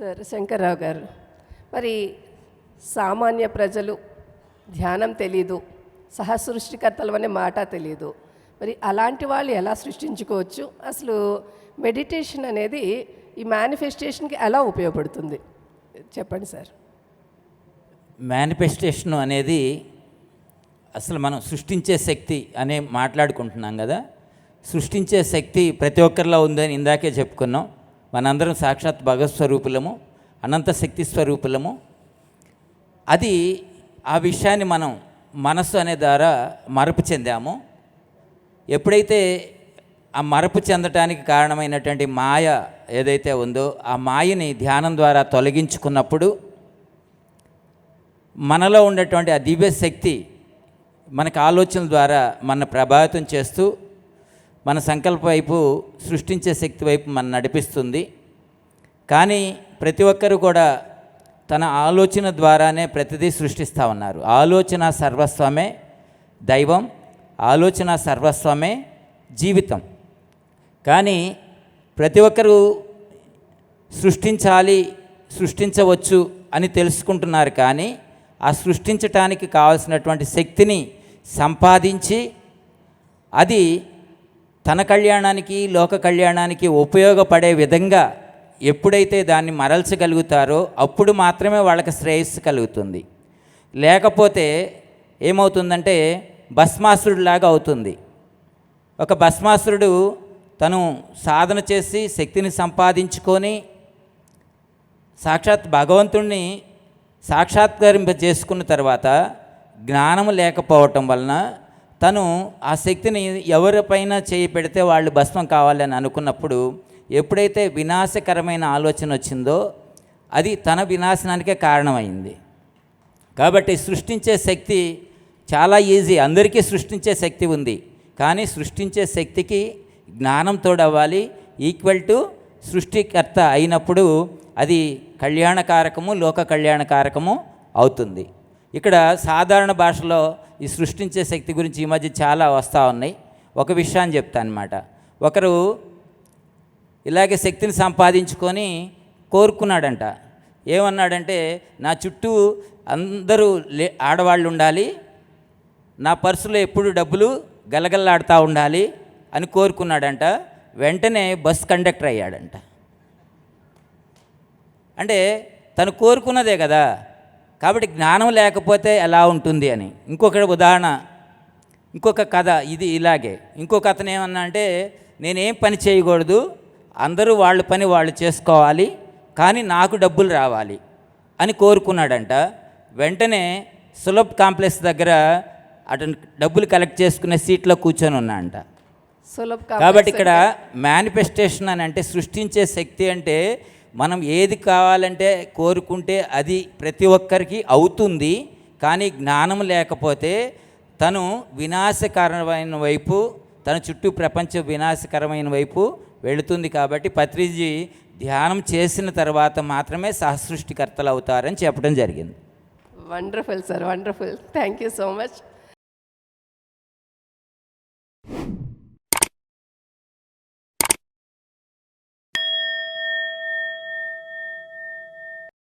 Sir Shankarrao గారు. మరి సామాన్య ప్రజలు ధ్యానం తెలీదు సహసృష్టికర్తలు అనే మాట తెలీదు. మరి అలాంటి వాళ్ళు ఎలా సృష్టించుకోవచ్చు? అసలు మెడిటేషన్ అనేది ఈ మేనిఫెస్టేషన్కి ఎలా ఉపయోగపడుతుంది? చెప్పండి సార్. మేనిఫెస్టేషన్ అనేది అసలు మనం సృష్టించే శక్తి అనే మాట్లాడుకుంటున్నాం కదా. సృష్టించే శక్తి ప్రతి ఒక్కరిలో ఉందని ఇందాకే చెప్పుకున్నాం. మనందరం సాక్షాత్ భగవస్వరూపులము అనంత శక్తి స్వరూపులము. అది ఆ విషయాన్ని మనం మనస్సు అనే ద్వారా మరపు చెందాము. ఎప్పుడైతే ఆ మరపు చెందటానికి కారణమైనటువంటి మాయ ఏదైతే ఉందో ఆ మాయని ధ్యానం ద్వారా తొలగించుకున్నప్పుడు మనలో ఉన్నటువంటి ఆ దివ్య శక్తి మనకు ఆలోచనల ద్వారా మన ప్రభావితం చేస్తూ మన సంకల్ప వైపు సృష్టించే శక్తి వైపు మన నడిపిస్తుంది. కానీ ప్రతి ఒక్కరూ కూడా తన ఆలోచన ద్వారానే ప్రతిదీ సృష్టిస్తూ ఉన్నారు. ఆలోచన సర్వస్వమే దైవం ఆలోచన సర్వస్వమే జీవితం. కానీ ప్రతి ఒక్కరూ సృష్టించాలి సృష్టించవచ్చు అని తెలుసుకుంటున్నారు కానీ ఆ సృష్టించటానికి కావలసినటువంటి శక్తిని సంపాదించి అది తన కళ్యాణానికి లోక కళ్యాణానికి ఉపయోగపడే విధంగా ఎప్పుడైతే దాన్ని మరల్చగలుగుతారో అప్పుడు మాత్రమే వాళ్ళకి శ్రేయస్సు కలుగుతుంది. లేకపోతే ఏమవుతుందంటే భస్మాసురుడిలాగా అవుతుంది. ఒక భస్మాసురుడు తను సాధన చేసి శక్తిని సంపాదించుకొని సాక్షాత్ భగవంతుణ్ణి సాక్షాత్కరింప చేసుకున్న తర్వాత జ్ఞానము లేకపోవటం వలన తను ఆ శక్తిని ఎవరిపైన చేయి పెడితే వాళ్ళు భస్మం కావాలని అనుకున్నప్పుడు ఎప్పుడైతే వినాశకరమైన ఆలోచన వచ్చిందో అది తన వినాశనానికే కారణమైంది. కాబట్టి సృష్టించే శక్తి చాలా ఈజీ. అందరికీ సృష్టించే శక్తి ఉంది. కానీ సృష్టించే శక్తికి జ్ఞానం తోడవ్వాలి. ఈక్వల్ టు సృష్టికర్త అయినప్పుడు అది కళ్యాణకారకము లోక కళ్యాణకారకము అవుతుంది. ఇక్కడ సాధారణ భాషలో ఈ సృష్టించే శక్తి గురించి ఈ మధ్య చాలా వస్తూ ఉన్నాయి. ఒక విషయాన్ని చెప్తాను అనమాట ఒకరు ఇలాగే శక్తిని సంపాదించుకొని కోరుకున్నాడంట. ఏమన్నాడంటే నా చుట్టూ అందరూ లే ఆడవాళ్ళు ఉండాలి. నా పర్సులో ఎప్పుడు డబ్బులు గలగల్లాడుతూ ఉండాలి అని కోరుకున్నాడంట. వెంటనే బస్ కండక్టర్ అయ్యాడంట. అంటే తను కోరుకున్నదే కదా. కాబట్టి జ్ఞానం లేకపోతే ఎలా ఉంటుంది అని. ఇంకొక ఉదాహరణ ఇంకొక కథ ఇది ఇలాగే. ఇంకొక అతను ఏమన్నా అంటే నేనేం పని చేయకూడదు అందరూ వాళ్ళ పని వాళ్ళు చేసుకోవాలి కానీ నాకు డబ్బులు రావాలి అని కోరుకున్నాడంట. వెంటనే సులభ్ కాంప్లెక్స్ దగ్గర అతను డబ్బులు కలెక్ట్ చేసుకునే సీట్లో కూర్చొని ఉన్నాడంట. సులభ కాబట్టి ఇక్కడ మేనిఫెస్టేషన్ అని అంటే సృష్టించే శక్తి అంటే మనం ఏది కావాలంటే కోరుకుంటే అది ప్రతి ఒక్కరికి అవుతుంది. కానీ జ్ఞానం లేకపోతే తను వినాశకరమైన వైపు తన చుట్టూ ప్రపంచ వినాశకరమైన వైపు వెళుతుంది కాబట్టి పత్రిజీ ధ్యానం చేసిన తర్వాత మాత్రమే సహసృష్టికర్తలు అవుతారని చెప్పడం జరిగింది. Wonderful sir wonderful thank you so much